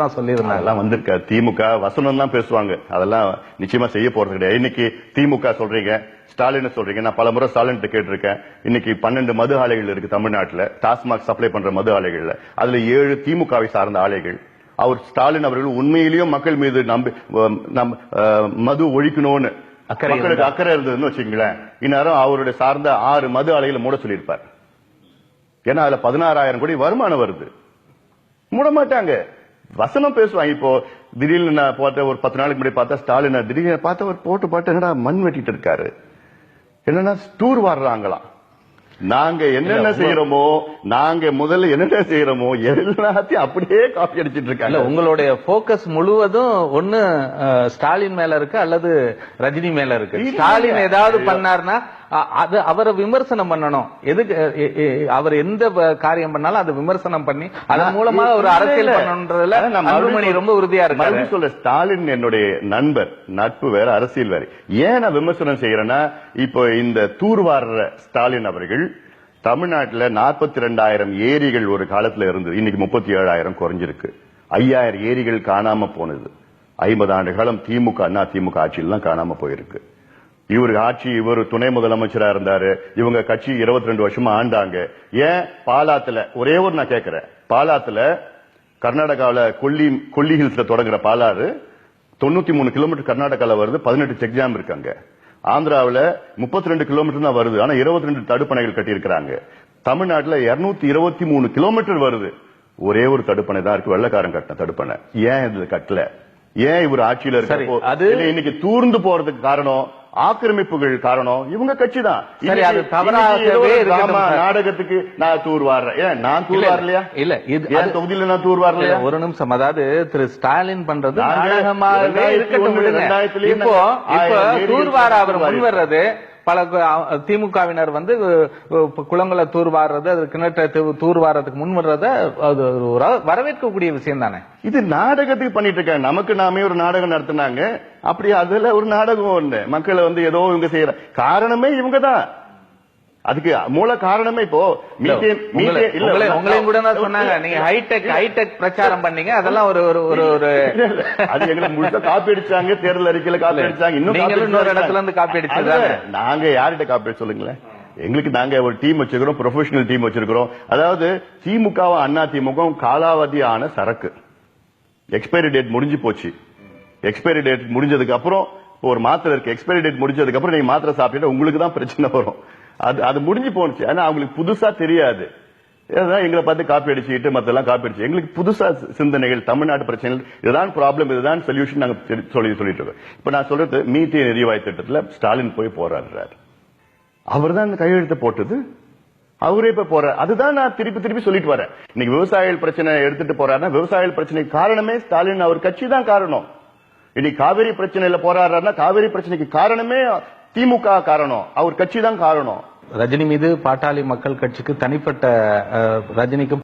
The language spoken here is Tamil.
தான் சொல்லியிருந்தாங்க. அதெல்லாம் வந்திருக்கா? திமுக வசனம் தான் பேசுவாங்க. அதெல்லாம் நிச்சயமா செய்ய போறது கிடையாது. இன்னைக்கு திமுக சொல்றீங்க ஸ்டாலின் சொல்றீங்க. நான் பல முறை ஸ்டாலின் கேட்டிருக்கேன். இன்னைக்கு பன்னெண்டு மது ஆலைகள் இருக்கு தமிழ்நாட்டுல. டாஸ்மாக் சப்ளை பண்ற மது ஆலைகள்ல. அதுல ஏழு திமுகவை சார்ந்த ஆலைகள். அவர் ஸ்டாலின் அவர்கள் உண்மையிலேயும் மக்கள் மீது நம்பி நம் மது ஒழிக்கணும்னு மக்களுக்கு அக்கறை இருந்ததுன்னு வச்சுங்களேன் இந்நேரம் அவருடைய சார்ந்த ஆறு மது ஆலைகளை மூட சொல்லியிருப்பார். ஏன்னா அதுல பதினாறாயிரம் கோடி வருமானம் வருது. மூட மாட்டாங்க வசனம் பேசுவாங்க இப்போ திடீர்னு நான் பார்த்த ஒரு பத்து நாளைக்கு முன்னாடி பார்த்தா ஸ்டாலின் திடீர்னு பார்த்த ஒரு போட்டு பாட்டு என்னடா மண் வெட்டிட்டு இருக்காரு என்னன்னா டூர் வர்றாங்களாம் நாங்க என்னென்ன செய்யறோமோ நாங்க முதல்ல என்னென்ன செய்யறோமோ எல்லாத்தையும் அப்படியே காப்பி அடிச்சிட்டு இருக்காங்க உங்களுடைய போக்கஸ் முழுவதும் ஒண்ணு ஸ்டாலின் மேல இருக்கு அல்லது ரஜினி மேல இருக்கு. ஸ்டாலின் ஏதாவது ஐயோ. அது அவரை விமர்சனம் பண்ணணும். எதுக்கு அவர் எந்த காரியம் பண்ணாலும் அதை விமர்சனம் பண்ணி அதன் மூலமா ஒரு அரசியல். பண்ணணுன்றதுல அன்புமணி ரொம்ப உறுதியா இருக்காரு. சொல்ல ஸ்டாலின் என்னுடைய நண்பர் நட்பு வேற அரசியல் வேற. ஏன் நான் விமர்சனம் செய்யறேன்னா இப்போ இந்த தூர்வாடுற ஸ்டாலின் அவர்கள் தமிழ்நாட்டுல நாற்பத்தி ரெண்டாயிரம் ஏரிகள் ஒரு காலத்துல இருந்தது. இன்னைக்கு முப்பத்தி ஏழாயிரம் குறைஞ்சிருக்கு. ஐயாயிரம் ஏரிகள் காணாம போனது. ஐம்பது ஆண்டு காலம் திமுக அண்ணா திமுக ஆட்சியில் தான் காணாம போயிருக்கு. இவர் ஆட்சி இவர் துணை முதலமைச்சரா இருந்தாரு. இவங்க கட்சி 22 ரெண்டு வருஷமா ஆண்டாங்க. ஏன்? பாலாத்துல ஒரே ஒரு நான் கேட்கிறேன் பாலாத்துல கர்நாடகாவுல கொல்லி கொல்லி ஹில்ஸ்ல தொடங்குற பாலாறு தொண்ணூத்தி மூணு கிலோமீட்டர் கர்நாடகால வருது பதினெட்டு செக் ஜாம் இருக்காங்க ஆந்திராவுல முப்பத்தி ரெண்டு கிலோமீட்டர் தான் வருது ஆனா 22 ரெண்டு தடுப்பணைகள் கட்டி இருக்கிறாங்க தமிழ்நாட்டுல 223 இருபத்தி மூணு கிலோமீட்டர் வருது. ஒரே ஒரு தடுப்பணை தான் இருக்கு வெள்ளக்காரன் கட்டின தடுப்பணை. ஏன் இது கட்டல? ஏன் இவர் ஆட்சியில சரி, இருக்கப்போ அது- இன்னைக்கு தூர்ந்து போறதுக்கு காரணம்? ஆக்கிரமிப்புகள் காரணம் இவங்க கட்சி தான் சரி, அது தவறாகவே. நாடகத்துக்கு நான் தூர் வாடுறேன். ஏன் நான் தூர் இல்ல, வாரலையா இல்ல இது என் தொகுதியில நான் தூர் வாரலையா ஒரு நிமிஷம். அதாவது திரு ஸ்டாலின் பண்றது நாடகமாகவே இருக்கட்டும் இப்போ இப்போ ஏரிகள் தூர்வார அவர் முன் வர்றது பல திமுகவினர் வந்து குளங்களை தூர்வாடுறது அது கிணற்றை தூர்வாடுறதுக்கு முன் வர்றத அது ஒரு வரவேற்கக்கூடிய விஷயம் தானே? இது நாடகத்துக்கு பண்ணிட்டு இருக்காங்க நமக்கு நாமே ஒரு நாடகம் நடத்தினாங்க. அப்படி அதுல ஒரு நாடகம் ஒண்ணு. மக்களை வந்து ஏதோ இவங்க செய்யற காரணமே இவங்க தான் அதுக்கு மூல காரணமே இப்போ உங்களையும் கூட தான் சொன்னாங்க. நீங்க ஹைடெக் ஹைடெக் பிரச்சாரம் பண்ணீங்க. அதெல்லாம் ஒரு ஒரு ஒரு ஒரு அது எங்களை முழுக்க காப்பி அடிச்சாங்க தேர்தல் அறிக்கையில காப்பி அடிச்சாங்க. இன்னும் இன்னொரு அடிச்சாங்க. இடத்துல இருந்து காப்பி? அதுல நாங்க யார்கிட்ட காப்பி அடிச்சு சொல்லுங்களேன்? எங்களுக்கு நாங்க ஒரு டீம் வச்சிருக்கிறோம் ப்ரொஃபஷனல் டீம் வச்சிருக்கிறோம். அதாவது திமுகவும் அண்ணா திமுகவும் காலாவதியான சரக்கு. எக்ஸ்பைரி டேட் முடிஞ்சு போச்சு. எக்ஸ்பைரி டேட் முடிஞ்சதுக்கு அப்புறம் ஒரு மாத்திரை இருக்கு. எக்ஸ்பைரி டேட் முடிஞ்சதுக்கு அப்புறம் நீங்க மாத்திரை சாப்பிட்டுட்டு உங்களுக்கு தான் பிரச்சனை வரும். அது அது முடிஞ்சு போனுச்சு ஆனா அவங்களுக்கு புதுசா தெரியாது. அதான் எங்களை பார்த்து காப்பி அடிச்சுக்கிட்டு மத்தெல்லாம் காப்பி அடிச்சு எங்களுக்கு புதுசா சிந்தனைகள் தமிழ்நாட்டு பிரச்சனைகள் இதுதான் ப்ராப்ளம் இதுதான் சொல்யூஷன் நாங்க சொல்லி சொல்லிட்டு இருக்கோம். இப்ப நான் சொல்றது மீத்திய எரிவாயு திட்டத்துல ஸ்டாலின் போய் போராடுறாரு. அவர் தான் கையெழுத்து போட்டது. அவரே இப்ப போறாரு. அதுதான் நான் திருப்பி திருப்பி சொல்லிட்டு வரேன். இன்னைக்கு விவசாயிகள் பிரச்சனை எடுத்துட்டு போறாருன்னா விவசாயிகள் பிரச்சனைக்கு காரணமே ஸ்டாலின் அவர் கட்சி தான் காரணம். இன்னைக்கு காவேரி பிரச்சனையில போராடுறாருன்னா காவேரி பிரச்சனைக்கு காரணமே திமுக காரணம். அவர் கட்சி தான் காரணம். ரஜினி மீது பாட்டாளி மக்கள் கட்சிக்கு தனிப்பட்ட ரஜினிக்கும் ரஜினிக்கு